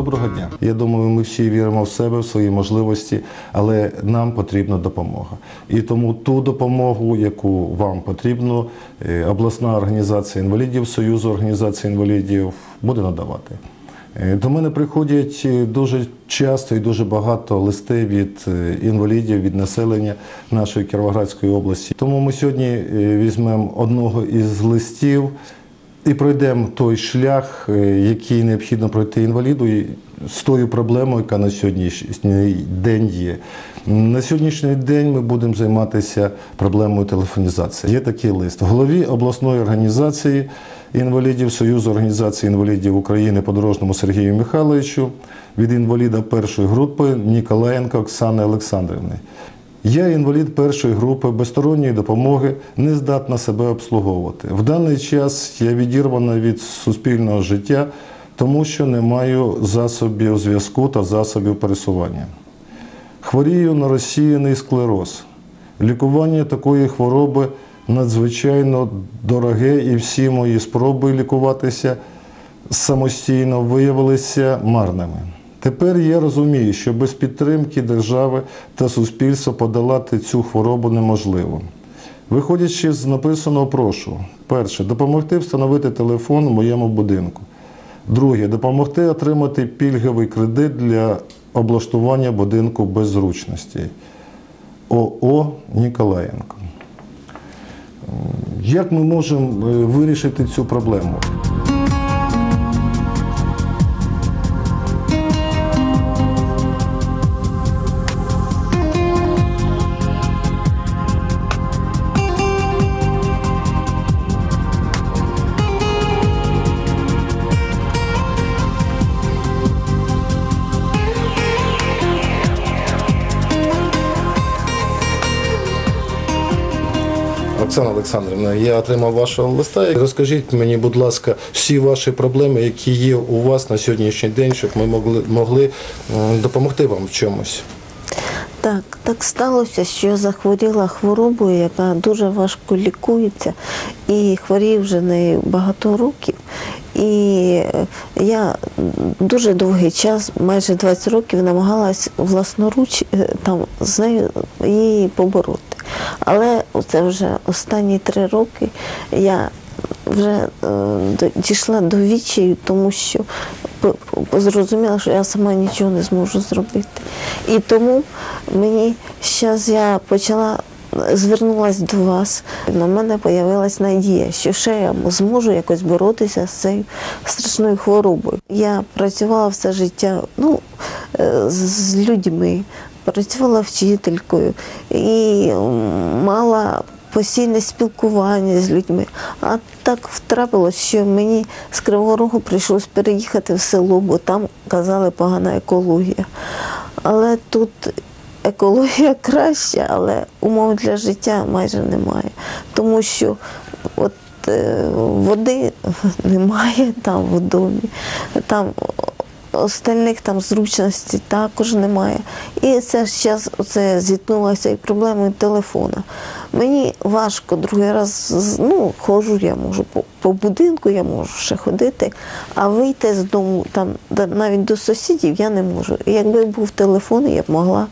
Доброго дня. Я думаю, ми всі віримо в себе, в свої можливості, але нам потрібна допомога. І тому ту допомогу, яку вам потрібно, е, обласна організація інвалідів, Союзу організації інвалідів буде надавати. Е, До мене приходять е, дуже часто і дуже багато листів від інвалідів, від населення нашої Кіровоградської області. Тому ми сьогодні візьмемо одного із листів і пройдемо той шлях, е, який необхідно пройти інваліду і з тою проблемою, яка на сьогоднішній день є. На сьогоднішній день ми будемо займатися проблемою телефонізації. Є такий лист. Голові обласної організації інвалідів Союзу організації інвалідів України подорожному Сергію Михайловичу від інваліда першої групи Ніколаєнка Оксани Олександрівни. Я інвалід першої групи безсторонньої допомоги не здатна себе обслуговувати. В даний час я відірвана від суспільного життя, тому що не маю засобів зв'язку та засобів пересування. Хворію на розсіяний склероз. Лікування такої хвороби надзвичайно дороге, і всі мої спроби лікуватися самостійно виявилися марними. Тепер я розумію, що без підтримки держави та суспільства подолати цю хворобу неможливо. Виходячи з написаного, прошу: перше, допомогти встановити телефон у моєму будинку. Друге, допомогти отримати пільговий кредит для облаштування будинку без зручностей. ОО Ніколаєнко. Як ми можемо е, вирішити цю проблему? Оксана Олександрівна, я отримав вашого листа. Розкажіть мені, будь ласка, всі ваші проблеми, які є у вас на сьогоднішній день, щоб ми могли, могли допомогти вам в чомусь. Так, так сталося, що я захворіла хворобою, яка дуже важко лікується, і хворію вже нею багато років. І е, я дуже довгий час, майже 20 років, намагалась власноруч е, там з нею її побороти. Але це вже останні три роки я вже е, дійшла до відчаю, тому що зрозуміла, що я сама нічого не зможу зробити. І тому мені зараз я почала. Звернулася до вас, на мене з'явилась надія, що ще я зможу якось боротися з цією страшною хворобою. Я працювала все життя ну, е, з людьми, працювала вчителькою і мала постійне спілкування з людьми. А так втрапилось, що мені з Кривого Рогу прийшлось переїхати в село, бо там казали погана екологія. Але тут екологія краща, але умов для життя майже немає. Тому що от е, води немає там в домі, там остальних там зручностей також немає. І це зараз оце зіткнулося і проблемою телефона. Мені важко другий раз, ну, ходжу, я можу по, по будинку, я можу ще ходити, а вийти з дому там навіть до сусідів я не можу. І Якби був телефон, я б могла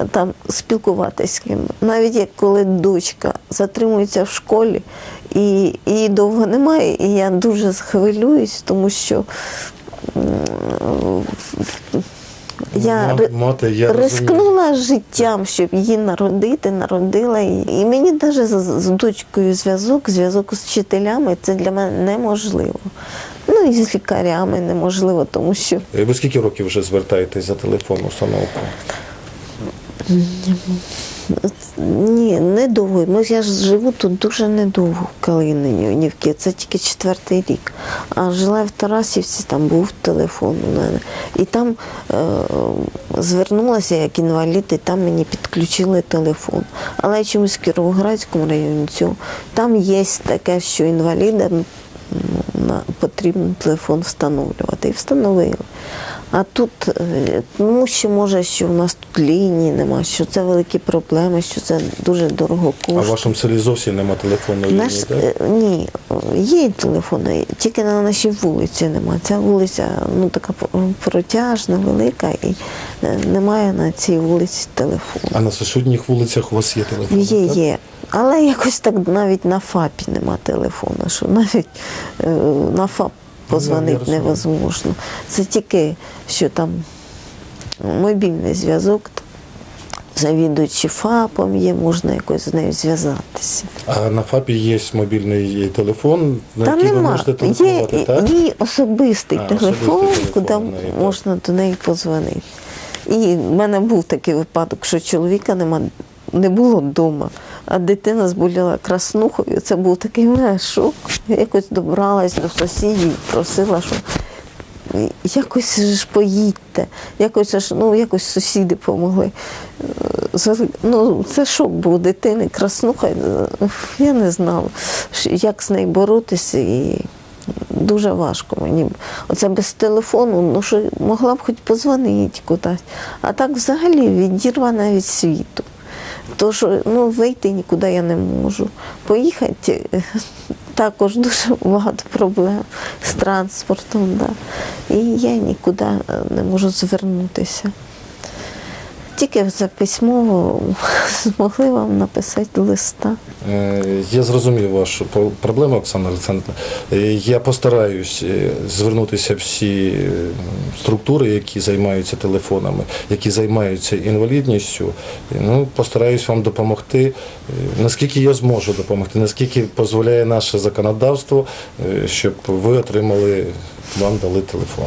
е, там спілкуватися з ким. Навіть як коли дочка затримується в школі і її довго немає, і я дуже хвилююсь, тому що я мати, я рискнула життям, щоб її народити, народила її. І мені навіть з, дочкою зв'язок, зв'язок з вчителями це для мене неможливо. Ну і з лікарями неможливо, тому що Е, Ви скільки років вже звертаєтесь за телефонну установку? Ні, недовго. Ну, я ж живу тут дуже недовго в Калининівці, це тільки четвертий рік. А жила я в Тарасівці, там був телефон у мене. І там е, звернулася як інвалід, і там мені підключили телефон. Але чомусь в Кіровоградському районі цього там є таке, що інвалідам потрібно телефон встановлювати. І встановили. А тут, е, тому що може, що в нас тут лінії нема, що це великі проблеми, що це дуже дорого А в вашому селі зовсім нема телефонної Наш, лінії, так? е, ні, є телефони, тільки на нашій вулиці нема. Ця вулиця ну, така протяжна, велика, і е, немає на цій вулиці телефону. А на сусідніх вулицях у вас є телефон? Є, так? є. Але якось так навіть на ФАПі нема телефону, що навіть на ФАП позвонити невозможно. Це тільки що там мобільний зв'язок, завідуючи ФАПом є, можна якось з нею зв'язатися. А на ФАПі є мобільний телефон, на Та який ви нема. можете Є, так? є особистий А, телефон, особистий куди телефон в так. можна до неї позвонити. І в мене був такий випадок, що чоловіка нема, не було вдома, а дитина зболіла краснухою. Це був такий мене шок. Якось добралась до сусідів, просила, що якось ж поїдьте, якось ж, ну, якось сусіди допомогли. Ну, це шок був дитини, краснуха. Я не знала, як з нею боротися. І дуже важко мені. Оце без телефону, ну що могла б хоч позвонити кудись. А так взагалі відірвана від світу. То що ну, вийти нікуди я не можу. Поїхати е, також дуже багато проблем з транспортом. Да. І я нікуди е, не можу звернутися. Тільки за письмово змогли вам написати листа. Е, Я зрозумів вашу про- проблему, Оксана Олександрівна. Е, Я постараюсь е, звернутися всі структури, які займаються телефонами, які займаються інвалідністю. Ну, постараюсь вам допомогти, наскільки я зможу допомогти, наскільки дозволяє наше законодавство, щоб ви отримали, вам дали телефон.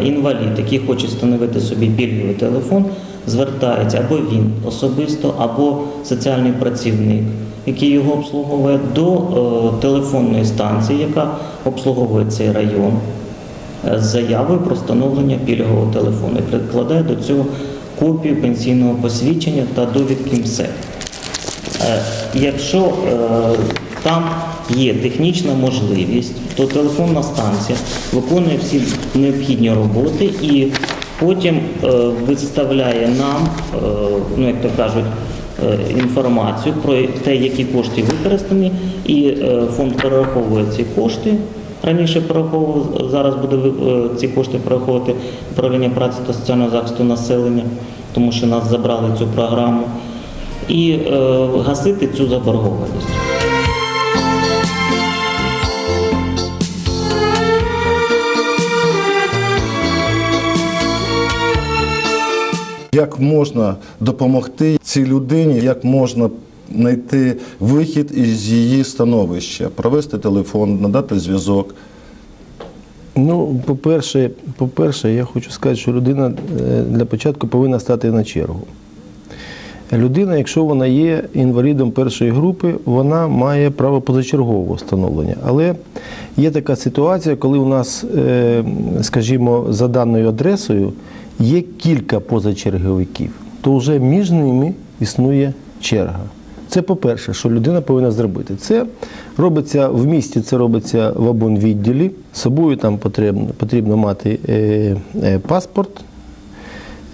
Інвалід, який хоче встановити собі пільговий телефон, звертається або він особисто, або соціальний працівник, який його обслуговує, до е, телефонної станції, яка обслуговує цей район, е, з заявою про встановлення пільгового телефону і прикладає до цього копію пенсійного посвідчення та довідки МСЕК. Е, Якщо там є технічна можливість, то телефонна станція виконує всі необхідні роботи і потім е, виставляє нам, е, ну як то кажуть, е, інформацію про те, які кошти використані, і фонд перераховує ці кошти. Раніше перераховував, зараз буде ці кошти перераховувати управління праці та соціального захисту населення, тому що нас забрали цю програму і гасити цю заборгованість. Як можна допомогти цій людині, як можна знайти вихід із її становища, провести телефон, надати зв'язок. Ну, по-перше, по-перше, я хочу сказати, що людина е, для початку повинна стати на чергу. Людина, якщо вона є інвалідом першої групи, вона має право позачергового встановлення. Але є така ситуація, коли у нас, е, скажімо, за даною адресою є кілька позачерговиків, то вже між ними існує черга. Це по-перше, що людина повинна зробити. Це робиться в місті, це робиться в абонвідділі. З собою там потрібно, потрібно мати е, е, паспорт,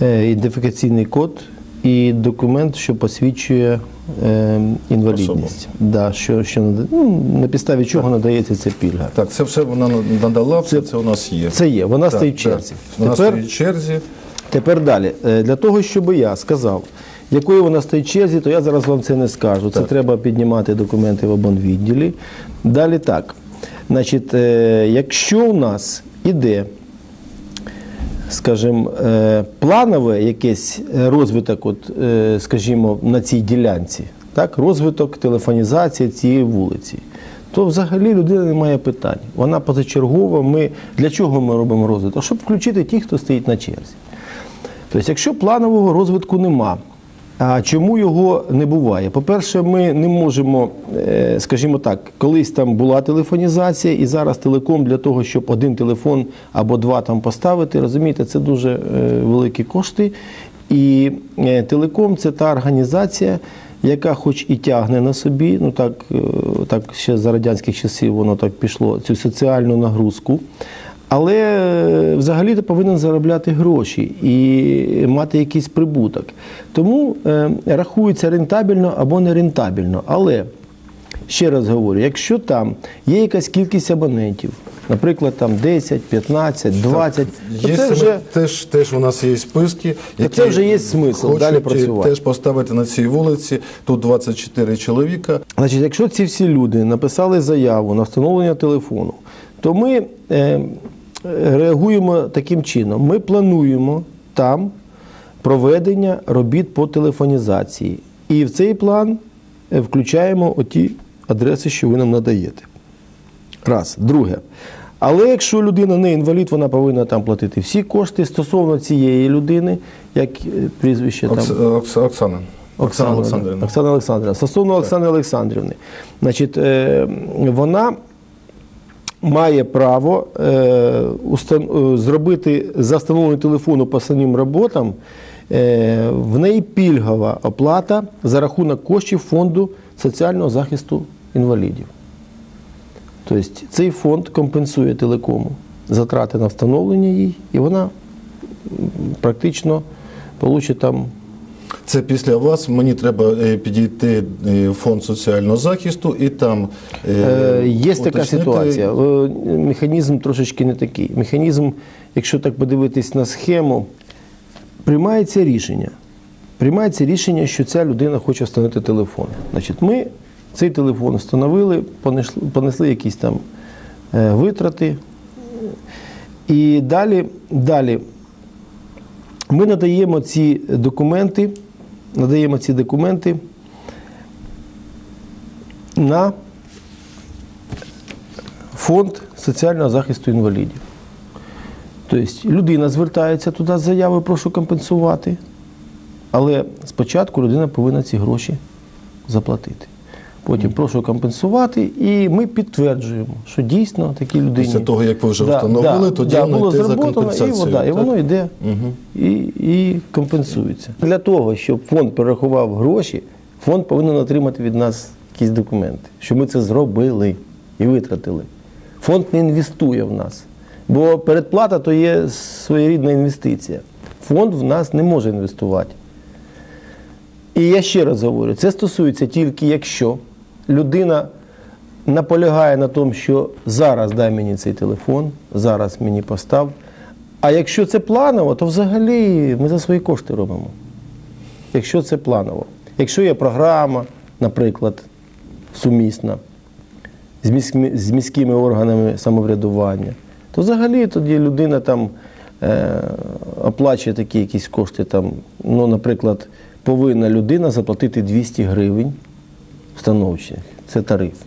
е, ідентифікаційний код і документ, що посвідчує е, інвалідність. Да, що, що, нада- ну, на підставі чого надається ця пільга. Так, це все вона надала, все це у нас є. Це є, вона Так, стоїть в черзі. Вона Тепер- стоїть в черзі. Тепер далі. Е, Для того, щоб я сказав, якою вона стоїть в черзі, то я зараз вам це не скажу. Це треба піднімати документи в обонвідділі. Далі так. Значить, е, якщо у нас іде, скажімо, е, планове якийсь е, розвиток, от, е, скажімо, на цій ділянці, так, розвиток телефонізації цієї вулиці, то взагалі людина не має питань. Вона позачергова. Ми, для чого ми робимо розвиток? Щоб включити тих, хто стоїть на черзі. Тобто, якщо планового розвитку нема, а чому його не буває? По-перше, ми не можемо, е, скажімо так, колись там була телефонізація, і зараз телеком для того, щоб один телефон або два там поставити, розумієте, це дуже е, великі кошти. І е, телеком це та організація, яка хоч і тягне на собі, ну так, так ще за радянських часів воно так пішло, цю соціальну нагрузку. Але е, взагалі ти повинен заробляти гроші і мати якийсь прибуток. Тому е, рахується рентабельно або не рентабельно. Але ще раз говорю, якщо там є якась кількість абонентів, наприклад, там 10, 15, 20, то Є це вже теж, теж у нас є списки, То це вже є смисл хочуть далі працювати. теж поставити на цій вулиці. Тут 24 чоловіка. Значить, якщо ці всі люди написали заяву на встановлення телефону, то ми е, реагуємо таким чином. Ми плануємо там проведення робіт по телефонізації. І в цей план е, включаємо оті адреси, що ви нам надаєте. Раз. Друге. Але якщо людина не інвалід, вона повинна там платити всі кошти стосовно цієї людини, як е, прізвище там. Окс- Окс- Оксана. Оксана Олександрівна. Оксана Олександрівна. Стосовно Оксани Олександрівни, значить, е, вона має право е, е, зробити за встановленою телефону по самим роботам. Е, в неї пільгова оплата за рахунок коштів фонду соціального захисту інвалідів. Тобто цей фонд компенсує телекому затрати на встановлення їй, і вона практично получить там Це після вас мені треба е, підійти е, в фонд соціального захисту і там е, Е, Є така ситуація. Механізм трошечки не такий. Механізм, якщо так подивитись на схему, приймається рішення. Приймається рішення, що ця людина хоче встановити телефон. Значить, ми цей телефон встановили, понесли, понесли якісь там витрати. І далі, далі ми надаємо ці документи, надаємо ці документи на фонд соціального захисту інвалідів. Тобто людина звертається туди з заявою, прошу компенсувати, але спочатку людина повинна ці гроші заплатити. Потім прошу компенсувати, і ми підтверджуємо, що дійсно такі людині. Після того, як ви вже встановили, тоді воно йде за зроботано, компенсацією, І, вода, і воно йде Мгм. і, і компенсується. Для того, щоб фонд перерахував гроші, фонд повинен отримати від нас якісь документи, що ми це зробили і витратили. Фонд не інвестує в нас. Бо передплата то є своєрідна інвестиція. Фонд в нас не може інвестувати. І я ще раз говорю, це стосується тільки якщо людина наполягає на тому, що зараз дай мені цей телефон, зараз мені постав. А якщо це планово, то взагалі ми за свої кошти робимо. Якщо це планово. Якщо є програма, наприклад, сумісна з міськими, з міськими органами самоврядування, то взагалі тоді людина там е, оплачує такі якісь кошти. Там, ну, наприклад, повинна людина заплатити 200 гривень встановчих. Це тариф.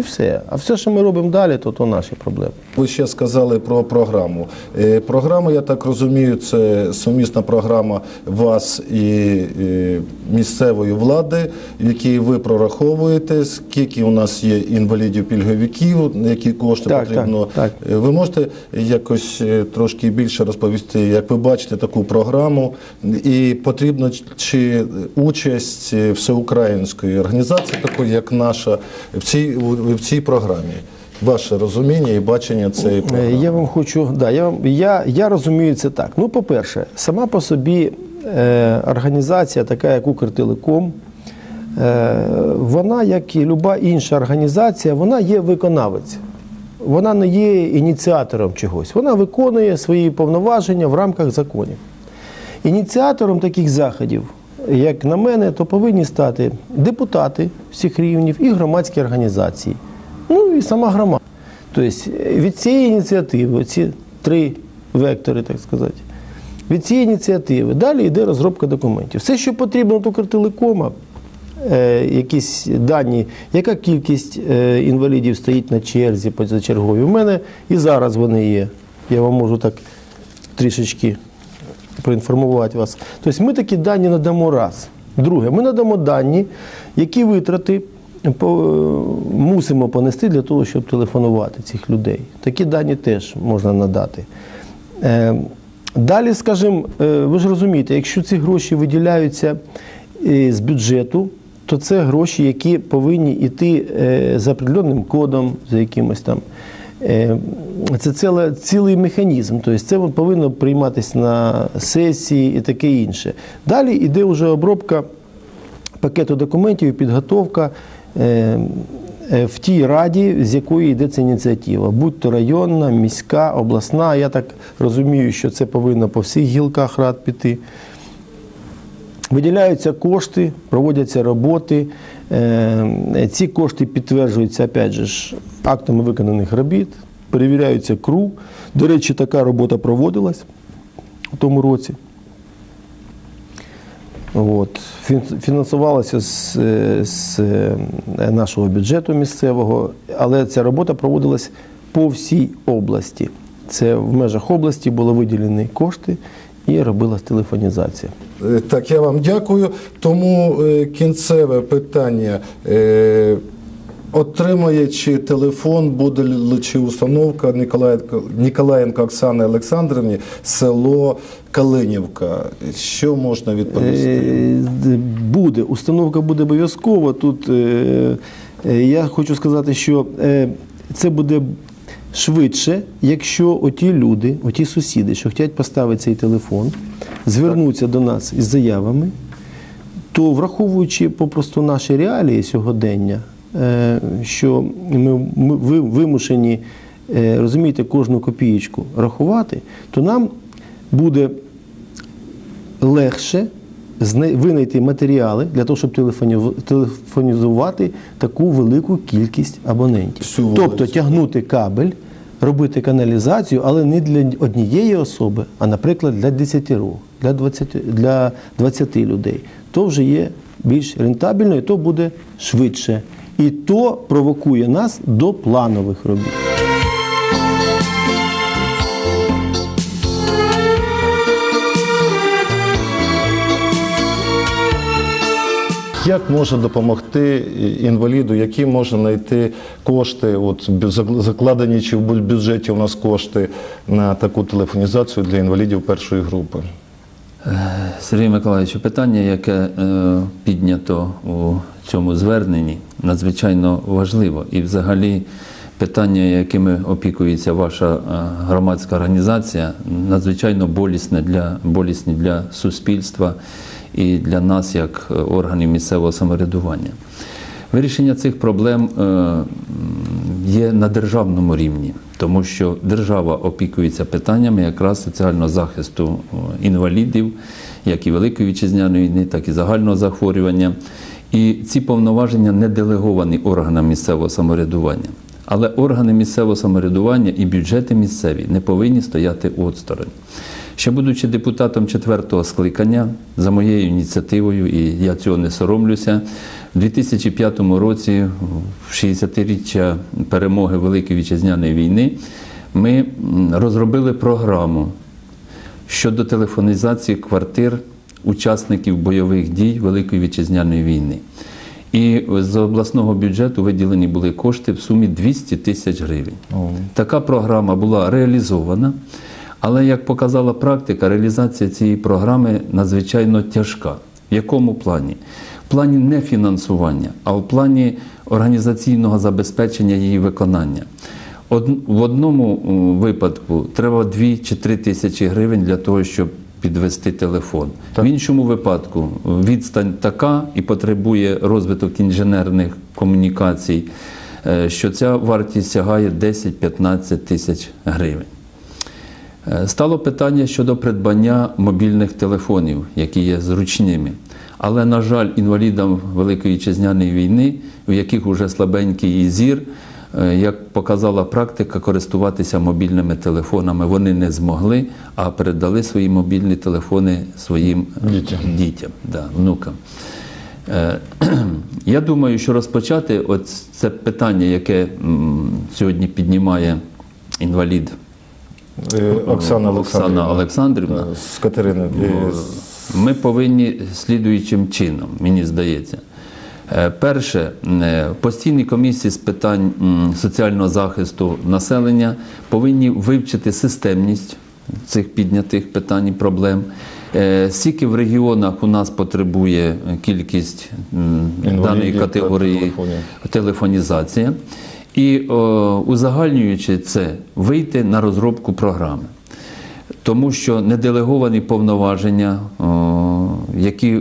І все. А все, що ми робимо далі, то, то наші проблеми. Ви ще сказали про програму. Е, Програма, я так розумію, це сумісна програма вас і місцевої влади, в якій ви прораховуєте, скільки у нас є інвалідів пільговиків, які кошти Так, потрібно. так, Е, Ви можете якось е, трошки більше розповісти, як ви бачите таку програму, і потрібно чи участь всеукраїнської організації, такої як наша, в цій, в цій програмі? Ваше розуміння і бачення цієї Е, програми. Я вам хочу, да, я, вам- я, я розумію це так. Ну, по-перше, сама по собі е, організація, така як Укртелеком, е, вона, як і люба інша організація, вона є виконавець. Вона не є ініціатором чогось. Вона виконує свої повноваження в рамках законів. Ініціатором таких заходів, як на мене, то повинні стати депутати всіх рівнів і громадські організації. Ну і сама громада. Тобто від цієї ініціативи, ці три вектори, так сказати, від цієї ініціативи далі йде розробка документів. Все, що потрібно від Укртелекома, е, якісь дані, яка кількість е, інвалідів стоїть на черзі позачерговій. У мене і зараз вони є. Я вам можу так трішечки проінформувати вас. Тобто ми такі дані надамо раз. Друге, ми надамо дані, які витрати по- мусимо понести для того, щоб телефонувати цих людей. Такі дані теж можна надати. Е, Далі, скажімо, е, ви ж розумієте, якщо ці гроші виділяються е, з бюджету, то це гроші, які повинні йти е, за определенним кодом, за якимось там. Е, Це ціле, цілий механізм, тобто це повинно прийматися на сесії і таке інше. Далі йде вже обробка пакету документів і підготовка е, е, в тій раді, з якої йде ця ініціатива, будь то районна, міська, обласна. Я так розумію, що це повинно по всіх гілках рад піти. Виділяються кошти, проводяться роботи. Ці кошти підтверджуються опять же, актами виконаних робіт, перевіряються КРУ. До речі, така робота проводилась у тому році. От. Фін- Фінансувалося з, з е, нашого бюджету місцевого, але ця робота проводилась по всій області. Це в межах області були виділені кошти і робилась телефонізація. Е, Так, я вам дякую. Тому е, кінцеве питання. Е, Отримає чи телефон, буде чи установка Ніколаєнко, Ніколаєнко Оксани Олександрівні, село Калинівка. Що можна відповісти? Е, Буде, установка буде обов'язково. Тут е, е, я хочу сказати, що це буде швидше, якщо оті люди, оті сусіди, що хочуть поставити цей телефон, звернуться до нас із заявами, то враховуючи попросту наші реалії сьогодення, що ми, ми ви- вимушені е, розумієте, кожну копієчку рахувати, то нам буде легше винайти матеріали для того, щоб телефонізувати таку велику кількість абонентів. Всю тобто тягнути кабель, робити каналізацію, але не для однієї особи, а, наприклад, для 10 для 20, для 20 людей. То вже є більш рентабельно, і то буде швидше. І то провокує нас до планових робіт. Як може допомогти інваліду, які можна знайти кошти, от закладені чи в бюджеті у нас кошти на таку телефонізацію для інвалідів першої групи? Сергій Миколаївич, питання, яке е, піднято у цьому зверненні, надзвичайно важливо. І взагалі питання, якими опікується ваша е, громадська організація, надзвичайно болісне для, болісні для суспільства і для нас, як е, органів місцевого самоврядування. Вирішення цих проблем е, є на державному рівні, тому що держава опікується питаннями якраз соціального захисту інвалідів, як і Великої вітчизняної війни, так і загального захворювання. І ці повноваження не делеговані органам місцевого самоврядування. Але органи місцевого самоврядування і бюджети місцеві не повинні стояти осторонь. Ще будучи депутатом четвертого скликання, за моєю ініціативою, і я цього не соромлюся, в 2005 році, в 60-річчя перемоги Великої вітчизняної війни, ми розробили програму щодо телефонізації квартир учасників бойових дій Великої вітчизняної війни. І з обласного бюджету виділені були кошти в сумі 200 тисяч гривень. Така програма була реалізована, але як показала практика, реалізація цієї програми надзвичайно тяжка. В якому плані? В плані не фінансування, а в плані організаційного забезпечення її виконання. Од- В одному випадку треба 2 чи 3 тисячі гривень для того, щоб підвести телефон. В іншому випадку відстань така і потребує розвиток інженерних комунікацій, е, що ця вартість сягає 10-15 тисяч гривень. Е, Стало питання щодо придбання мобільних телефонів, які є зручними. Але, на жаль, інвалідам Великої вітчизняної війни, у яких вже слабенький і зір, як показала практика, користуватися мобільними телефонами вони не змогли, а передали свої мобільні телефони своїм е, Дітям. дітям да, внукам. Е, Я думаю, що розпочати от це питання, яке сьогодні піднімає інвалід Е, Оксана Оксана Олександрівна. Е, З Катерини. е, Ми повинні слідуючим чином, мені здається. Е, Перше, е, постійні комісії з питань соціального захисту населення повинні вивчити системність цих піднятих питань і проблем. Е, Скільки в регіонах у нас потребує кількість Інвалідів даної категорії телефонізація? І о, узагальнюючи це, вийти на розробку програми. Тому що неделеговані повноваження, о, які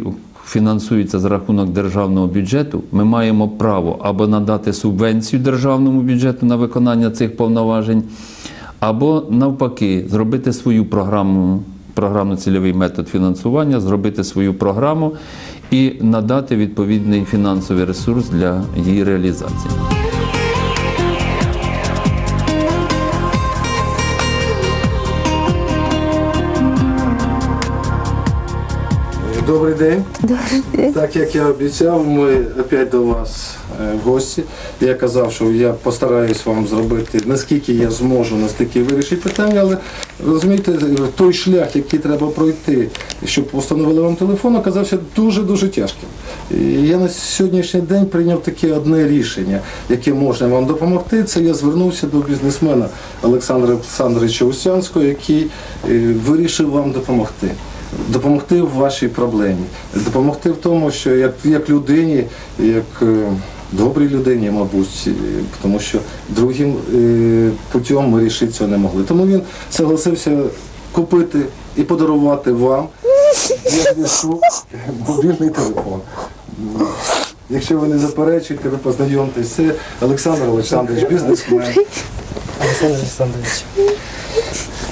фінансуються за рахунок державного бюджету, ми маємо право або надати субвенцію державному бюджету на виконання цих повноважень, або навпаки, зробити свою програму, програмно-цільовий метод фінансування, зробити свою програму і надати відповідний фінансовий ресурс для її реалізації. Добрий день. Добрий день. Так як я обіцяв, ми опять до вас е, в гості. Я казав, що я постараюсь вам зробити наскільки я зможу, настільки вирішити питання, але розумієте, той шлях, який треба пройти, щоб встановили вам телефон, оказався дуже-дуже тяжким. І я на сьогоднішній день прийняв таке одне рішення, яке можна вам допомогти. Це я звернувся до бізнесмена Олександра Олександровича Усянського, який е, вирішив вам допомогти допомогти в вашій проблемі, допомогти в тому, що як, як людині, як е, добрій людині, мабуть, е, тому що другим е, путем ми рішити цього не могли. Тому він согласився купити і подарувати вам мобільний телефон. Якщо ви не заперечуєте, ви познайомтесь. Це Олександр Олександрович, бізнесмен. Александр Александрович,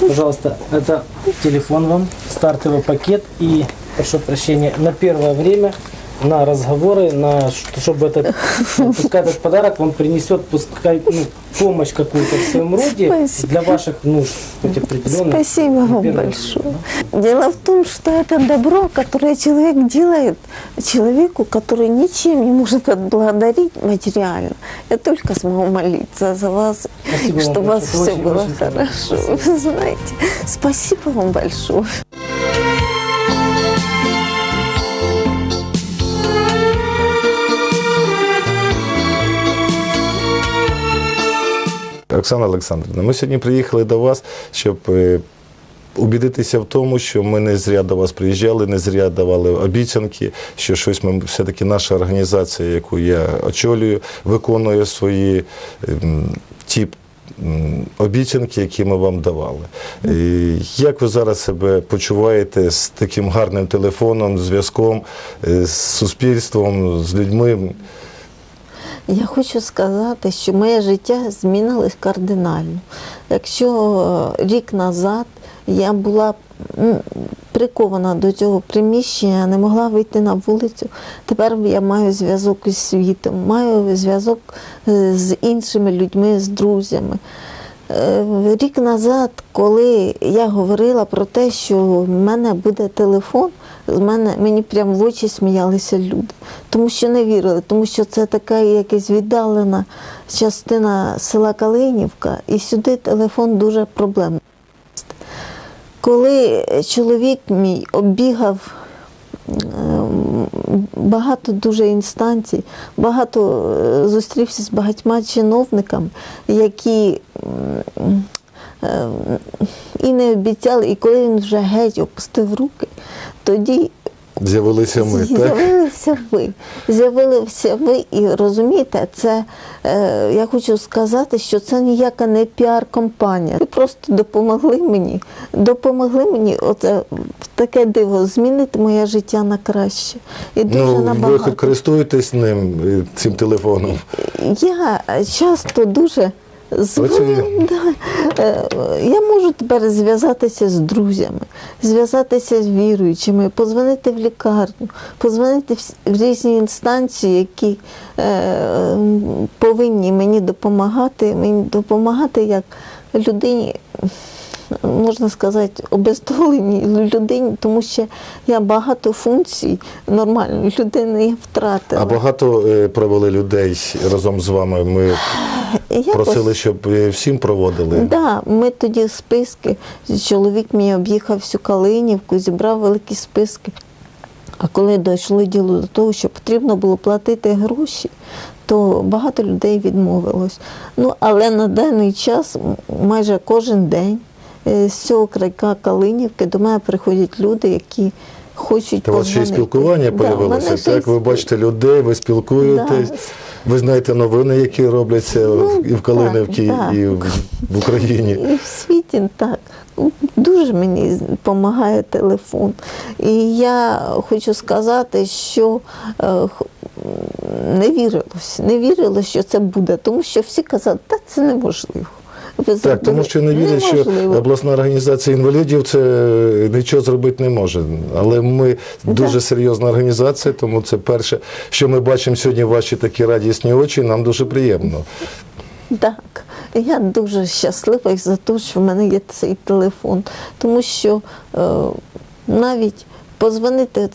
пожалуйста, это телефон вам, стартовый пакет и, прошу прощения, на первое время на разговоры, на чтобы этот, ну, пускай этот подарок вам принесет, пускай ну, помощь какую-то в своем роде Спасибо. для ваших нужд, хоть определенных. Спасибо вам большое. время, Дело в том, что это добро, которое человек делает человеку, который ничем не может отблагодарить материально. Я только смогу молиться за вас, Спасибо вам чтобы у вас все было хорошо. Вы знаете, спасибо вам большое. Оксана Олександрівна, ми сьогодні приїхали до вас, щоб е, убідитися в тому, що ми не зря до вас приїжджали, не зря давали обіцянки, що щось ми все-таки наша організація, яку я очолюю, виконує свої ем, ті обіцянки, які ми вам давали. І Як ви зараз себе почуваєте з таким гарним телефоном, зв'язком е, з суспільством, з людьми? Я хочу сказати, що моє життя змінилось кардинально. Якщо е, рік назад я була прикована до цього приміщення, не могла вийти на вулицю, тепер я маю зв'язок із світом, маю зв'язок е, з іншими людьми, з друзями. Е, Рік назад, коли я говорила про те, що в мене буде телефон, з мене мені прямо в очі сміялися люди, тому що не вірили, тому що це така якась віддалена частина села Калинівка, і сюди телефон дуже проблемний. Коли чоловік мій оббігав ем, багато дуже інстанцій, багато е, зустрівся з багатьма чиновниками, які е, і не обіцяли, і коли він вже геть опустив руки, тоді З'явилися ми? З'явилися ви. З'явилися ви і розумієте, це е, я хочу сказати, що це ніяка не піар-компанія. Ви просто допомогли мені, допомогли мені оце в таке диво змінити моє життя на краще. І дуже Ну, ви користуєтесь ним, цим телефоном. Я часто дуже Да. Е, Я можу тепер зв'язатися з друзями, зв'язатися з віруючими, позвонити в лікарню, позвонити в різні інстанції, які е, повинні мені допомагати, мені допомагати як людині. Можна сказати, обездоленій людині, тому що я багато функцій нормальної людини втратила. А багато е, провели людей разом з вами. Ми Я просили, щоб е, всім проводили. Да, ми тоді списки. Чоловік мій об'їхав всю Калинівку, зібрав великі списки. А коли дійшло діло до того, що потрібно було платити гроші, то багато людей відмовилось. Ну, але на даний час майже кожен день з цього крайка Калинівки до мене приходять люди, які хочуть У вас ще й спілкування Да, появилося. Так, ви бачите людей, ви спілкуєтесь, Да. ви знаєте новини, які робляться Ну, і в Калинівці, так, і в, в Україні. І в світі так. Дуже мені допомагає телефон. І я хочу сказати, що е, не вірилось, не вірилось, що це буде, тому що всі казали, та це неможливо. Ви Так, тому що не вірять, що обласна організація інвалідів це нічого зробити не може. Але ми дуже серйозна організація, тому це перше, що ми бачимо сьогодні ваші такі радісні очі, нам дуже приємно. Так, я дуже щаслива за те, що в мене є цей телефон, тому що е, навіть позвонити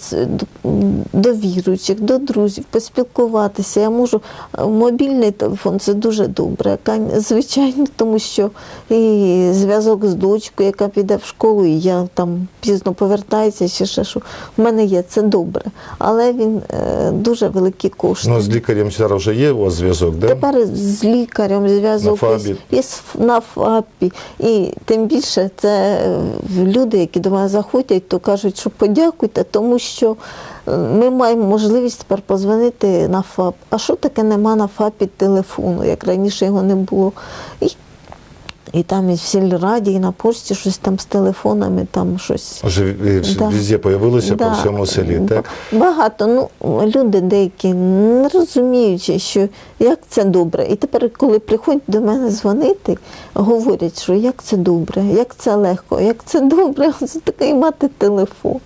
до- віруючих, до друзів, поспілкуватися. Я можу е, мобільний телефон це дуже добре, звичайно, тому що і зв'язок з дочкою, яка піде в школу, і я там пізно повертаюся, чи ще що. В мене є це добре, але він е, дуже великі кошти. Ну, з лікарем зараз вже є у вас зв'язок, да? Тепер з лікарем зв'язок На ФАБі. із, із на ФАПі. І тим більше це е, люди, які до мене заходять, то кажуть, що подякуйте, тому що е, ми маємо можливість тепер позвонити на ФАП. А що таке нема на ФАПі телефону, як раніше його не було. І, і там і в сільраді, і на пошті щось там з телефонами, там щось. Вже е, Да. везде появилося Да. по всьому селі, так? Багато. Ну, люди деякі не розуміючи, що як це добре. І тепер, коли приходять до мене дзвонити, говорять, що як це добре, як це легко, як це добре, це такий мати телефон.